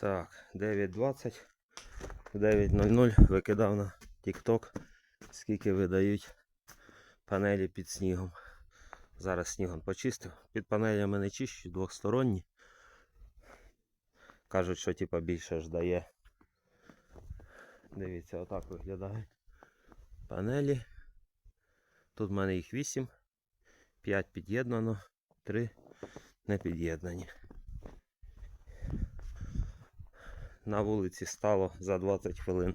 Так, 9.20. В 9.00 викидав на TikTok, скільки видають панелі під снігом. Зараз снігом почистив. Під панелями не чищу, двохсторонні. Кажуть, що типа більше ж дає. Дивіться, отак виглядають панелі. Тут в мене їх 8. 5 під'єднано, 3 не під'єднані. На вулиці стало за 20 хвилин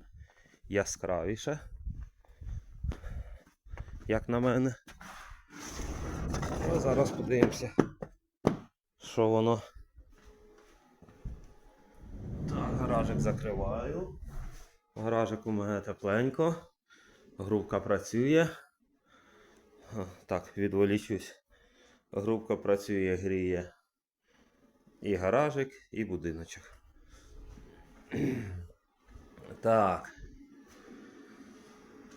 яскравіше. Як на мене. А зараз подивимося, що воно. Так, гаражик закриваю. Гаражик у мене тепленько. Грубка працює. Так, відволічусь. Грубка працює, гріє і гаражик, і будиночок. Так.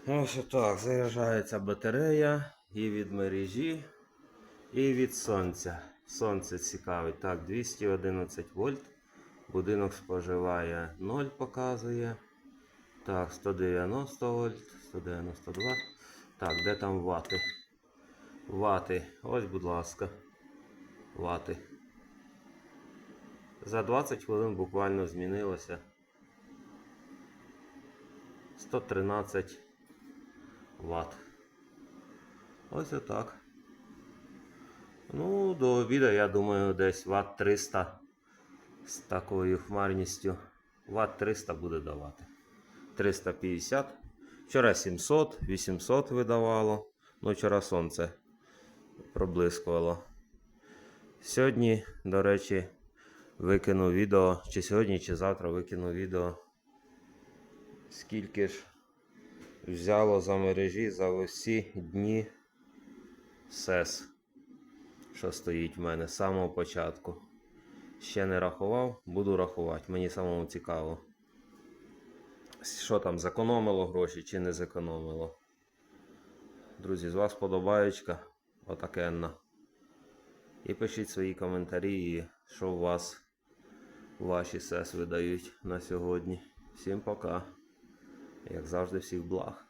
Ось так, заряджається батарея і від мережі, і від сонця. Сонце цікавить. Так, 211 вольт. Будинок споживає 0 показує. Так, 190 вольт, 192. Так, де там вати? Вати. Ось, будь ласка. Вати. За 20 хвилин буквально змінилося. 113 Вт. Ось отак. Ну, до обіду, я думаю, десь Вт 300 з такою хмарністю. Вт 300 буде давати. 350. Вчора 700, 800 видавало. Ну, вчора сонце проблискувало. Сьогодні, до речі, викину відео, чи сьогодні, чи завтра викину відео. Скільки ж взяло за мережі за усі дні СЕС, що стоїть в мене з самого початку. Ще не рахував, буду рахувати. Мені самому цікаво. Що там, зекономило гроші чи не зекономило. Друзі, з вас подобаєчка. Отакенна. І пишіть свої коментарі, що у вас ваші сес видають на сьогодні. Всім пока. Як завжди, всіх благ.